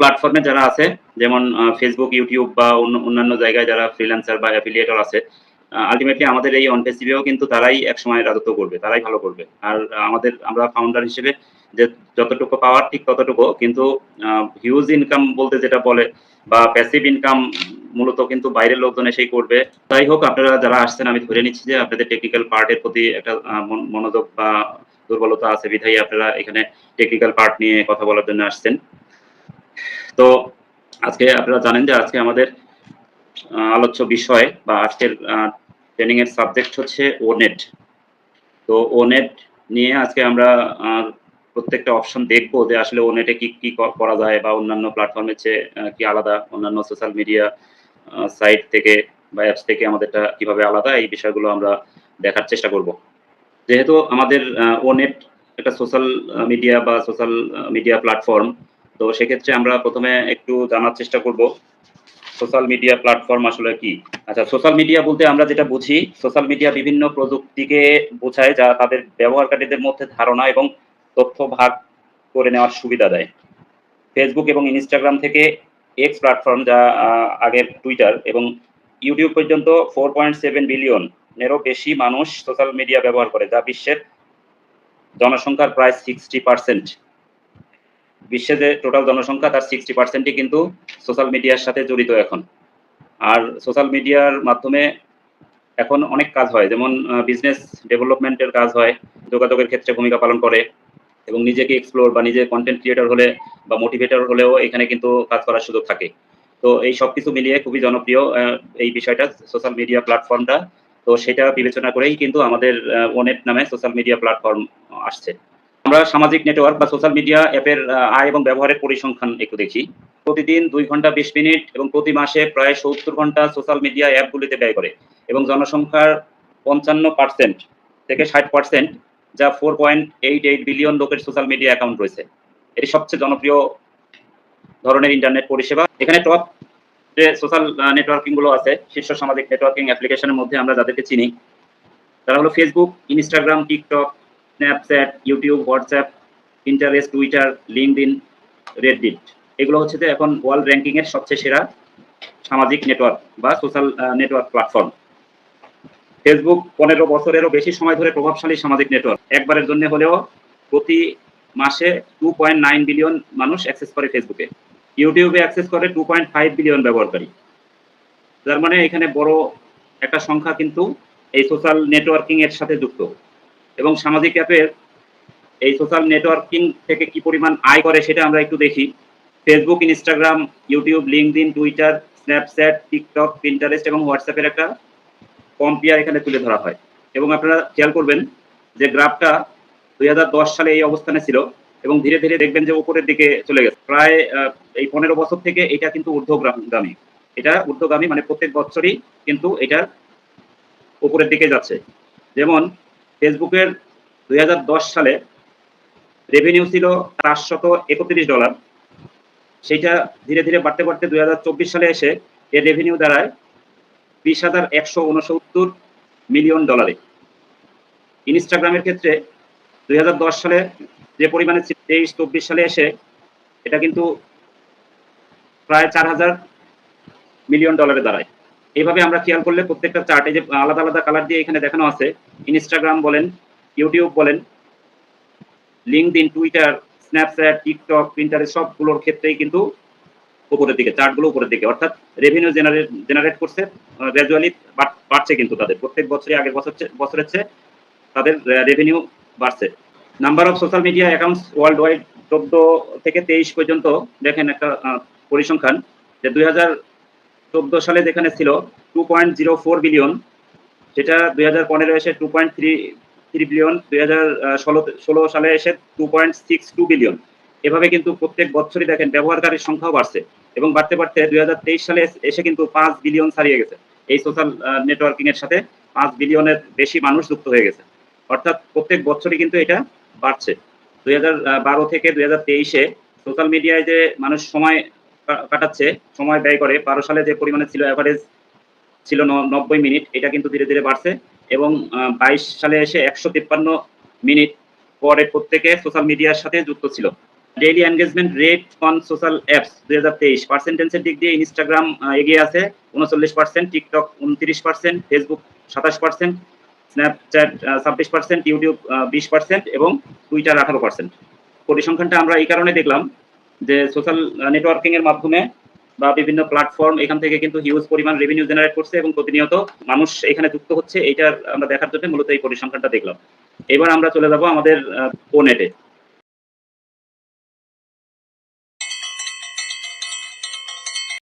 প্ল্যাটফর্মে যারা আছে, যেমন ফেসবুক ইউটিউব বা অন্য- অন্যান্য জায়গায় যারা ফ্রিল্যান্সার বা অ্যাফিলিয়েটর আছে আলটিমেটলি আমাদের এই অন ফেসিভিও কিন্তু তারাই একসময় রাজত্ব করবে, তারাই ভালো করবে। আর আমাদের, আমরা ফাউন্ডার হিসেবে যে যতটুকু পাওয়ার ঠিক ততটুকু, কিন্তু হিউজ ইনকাম বলতে যেটা বলে বা প্যাসিভ ইনকাম মূলত কিন্তু বাইরের লোকজন এসেই করবে। যাই হোক, আপনারা যারা আসছেন, আমি ধরে নিচ্ছি যে আপনাদের টেকনিক্যাল পার্টের প্রতি একটা মনোযোগ বা দুর্বলতা আছে, বিধায়ী আপনারা এখানে টেকনিক্যাল পার্ট নিয়ে কথা বলার জন্য আসছেন। তো আজকে আপনারা জানেন যে আজকে আমাদের আলোচ্য বিষয় বা আজকের ট্রেনিং এর সাবজেক্ট হচ্ছে ওনেট তো ওনেট নিয়ে আজকে আমরা প্রত্যেকটা অপশন দেখব যে আসলে ওনেটে কি কি করা যায় বা অন্যান্য প্ল্যাটফর্মের চেয়ে কি আলাদা, অন্যান্য সোশ্যাল মিডিয়া সাইট থেকে বা অ্যাপস থেকে আমাদেরটা কীভাবে আলাদা, এই বিষয়গুলো আমরা দেখার চেষ্টা করব। যেহেতু আমাদের ওনেট একটা সোশ্যাল মিডিয়া বা সোশ্যাল মিডিয়া প্ল্যাটফর্ম তো সেক্ষেত্রে আমরা প্রথমে একটু জানার চেষ্টা করব সোশ্যাল মিডিয়া প্ল্যাটফর্ম আসলে কি? আচ্ছা সোশ্যাল মিডিয়া বলতে আমরা যেটা বুঝি সোশ্যাল মিডিয়া বিভিন্ন প্রযুক্তিকে বোঝায় যা তাদের ব্যবহারকারীদের মধ্যে ধারণা এবং তথ্য ভাগ করে নেওয়ার সুবিধা দেয়। ফেসবুক এবং ইনস্টাগ্রাম থেকে এক্স প্ল্যাটফর্ম যা আগের টুইটার এবং ইউটিউব পর্যন্ত ফোর পয়েন্ট সেভেন বিলিয়ন এরও বেশি মানুষ সোশ্যাল মিডিয়া ব্যবহার করে, যা বিশ্বের জনসংখ্যার প্রায় সিক্সটি পার্সেন্ট বিশ্বে যে টোটাল জনসংখ্যা তার সিক্সটি পার্সেন্টই কিন্তু সোশ্যাল মিডিয়ার সাথে জড়িত এখন। আর সোশ্যাল মিডিয়ার মাধ্যমে এখন অনেক কাজ হয়, যেমন বিজনেস ডেভেলপমেন্টের কাজ হয়, যোগাযোগের ক্ষেত্রে ভূমিকা পালন করে এবং নিজেকে এক্সপ্লোর বা নিজে কন্টেন্ট ক্রিয়েটর হলে বা মোটিভেটর হলেও এখানে কিন্তু কাজ করার সুযোগ থাকে। তো এই সব কিছু মিলিয়ে খুবই জনপ্রিয় এই বিষয়টা সোশ্যাল মিডিয়া প্ল্যাটফর্মটা তো সেটা বিবেচনা করেই কিন্তু আমাদের ওনেট নামে সোশ্যাল মিডিয়া প্ল্যাটফর্ম আসছে। আমরা সামাজিক নেটওয়ার্ক বা সোশ্যাল মিডিয়া অ্যাপের আয় এবং ব্যবহারের পরিসংখ্যান একটু দেখি। প্রতিদিন দুই ঘণ্টা বিশ মিনিট এবং প্রতি মাসে প্রায় সত্তর ঘণ্টা সোশ্যাল মিডিয়া অ্যাপগুলিতে ব্যয় করে এবং জনসংখ্যার পঞ্চান্ন পার্সেন্ট থেকে ষাট পার্সেন্ট যা four point eight eight billion লোকের সোশ্যাল মিডিয়া অ্যাকাউন্ট রয়েছে। এটি সবচেয়ে জনপ্রিয় ধরনের ইন্টারনেট পরিষেবা। এখানে টপ যে সোশ্যাল নেটওয়ার্কিংগুলো আছে, শীর্ষ সামাজিক নেটওয়ার্কিং অ্যাপ্লিকেশনের মধ্যে আমরা যাদেরকে চিনি, তারা হলো Facebook Instagram TikTok Snapchat YouTube WhatsApp interest Twitter LinkedIn Reddit এগুলো হচ্ছে যে এখন ওয়ার্ল্ড র্যাঙ্কিং এর সবচেয়ে সেরা সামাজিক নেটওয়ার্ক বা সোশ্যাল নেটওয়ার্ক প্ল্যাটফর্ম ফেসবুক পনেরো বছরেরও বেশি সময় ধরে প্রভাবশালী সামাজিক নেটওয়ার্ক একবারের জন্য হলেও প্রতি মাসে টু পয়েন্ট নাইন বিলিয়ন মানুষ অ্যাক্সেস করে ফেসবুকে ইউটিউবে অ্যাক্সেস করে টু পয়েন্ট ফাইভ বিলিয়ন ব্যবহারকারী। যার মানে এখানে বড় একটা সংখ্যা কিন্তু এই সোশ্যাল নেটওয়ার্কিং এর সাথে যুক্ত। এবং সামাজিক অ্যাপের এই সোশ্যাল নেটওয়ার্কিং থেকে কি পরিমাণ আয় করে সেটা আমরা একটু দেখি। Facebook Instagram YouTube LinkedIn Twitter Snapchat TikTok Pinterest এবং হোয়াটসঅ্যাপের একটা কম্পিয়ার এখানে তুলে ধরা হয়। এবং আপনারা খেয়াল করবেন যে গ্রাফটা দুই হাজার দশ সালে এই অবস্থানে ছিল এবং ধীরে ধীরে দেখবেন যে উপরের দিকে চলে গেছে। প্রায় এই পনেরো বছর থেকে এটা কিন্তু ঊর্ধ্বগামী। এটা ঊর্ধ্বগামী মানে প্রত্যেক বছরই কিন্তু এটা উপরের দিকে যাচ্ছে। যেমন ফেসবুকের দুই হাজার দশ সালে রেভিনিউ ছিল চারশত একত্রিশ ডলার সেইটা ধীরে ধীরে বাড়তে বাড়তে দু হাজার চব্বিশ সালে এসে এর রেভিনিউ দাঁড়ায় বিশ হাজার একশো উনসত্তর মিলিয়ন ডলারে ইনস্টাগ্রামের ক্ষেত্রে দুই হাজার দশ সালে যে পরিমাণে তেইশ চব্বিশ সালে এসে এটা কিন্তু প্রায় চার হাজার মিলিয়ন ডলারে দাঁড়ায়। এইভাবে আমরা খেয়াল করলে প্রত্যেকটা চার্টে যে আলাদা আলাদা কালার দিয়ে এখানে দেখানো আছে ইনস্টাগ্রাম বলেন ইউটিউব বলেন LinkedIn Twitter Snapchat TikTok Pinterest সবগুলোর ক্ষেত্রেই কিন্তু উপরের দিকে চার্টগুলো উপরের দিকে, অর্থাৎ রেভিনিউ জেনারেট জেনারেট করছে গ্র্যাজুয়ালি বাড়ছে কিন্তু তাদের। প্রত্যেক বছরই আগের বছর বছরের চেয়ে তাদের রেভিনিউ বাড়ছে। Number of social media accounts worldwide চোদ্দ থেকে তেইশ পর্যন্ত দেখেন একটা পরিসংখ্যান যে দুই হাজার চোদ্দ সালে যেখানে ছিল two point zero four billion সেটা দুই হাজার পনেরো এসে two point three three billion দুই হাজার ষোলো ষোলো সালে এসে two point six two billion এভাবে কিন্তু প্রত্যেক বছরই দেখেন ব্যবহারকারীর সংখ্যাও বাড়ছে এবং বাড়তে বাড়তে দুই হাজার তেইশ সালে এসে কিন্তু পাঁচ বিলিয়ন ছাড়িয়ে গেছে। এই সোশ্যাল নেটওয়ার্কিং এর সাথে পাঁচ বিলিয়নের বেশি মানুষ যুক্ত হয়ে গেছে। অর্থাৎ প্রত্যেক বছরই কিন্তু এটা বাড়ছে। দুই হাজার বারো থেকে দুই হাজার তেইশে সোশ্যাল মিডিয়ায় যে মানুষ সময় কাটাচ্ছে, সময় ব্যয় করে। বারো সালে যে পরিমাণে ছিল অ্যাভারেজ ছিল নব্বই মিনিট, এটা কিন্তু ধীরে ধীরে বাড়ছে এবং বাইশ সালে এসে একশো তিপ্পান্ন মিনিট পরে প্রত্যেকে সোশ্যাল মিডিয়ার সাথে যুক্ত ছিল। Daily engagement rate on social apps দুই হাজার তেইশ পার্সেন্টেন্সের দিক দিয়ে ইনস্টাগ্রাম এগিয়ে আছে উনচল্লিশ পার্সেন্ট টিকটক উনত্রিশ পার্সেন্ট ফেসবুক সাতাশ পার্সেন্ট স্ন্যাপচ্যাট ছাব্বিশ পার্সেন্ট ইউটিউব বিশ পার্সেন্ট এবং টুইটার আঠারো পার্সেন্ট পরিসংখ্যানটা আমরা এই কারণে দেখলাম যে সোশ্যাল নেটওয়ার্কিং এর মাধ্যমে বা বিভিন্ন প্ল্যাটফর্ম এখান থেকে কিন্তু হিউজ পরিমাণ রেভিনিউ জেনারেট করছে এবং প্রতিনিয়ত মানুষ এখানে যুক্ত হচ্ছে, এইটার আমরা দেখার জন্য মূলত এই পরিসংখ্যানটা দেখলাম। এবার আমরা চলে যাব আমাদের কোনেটে নেটে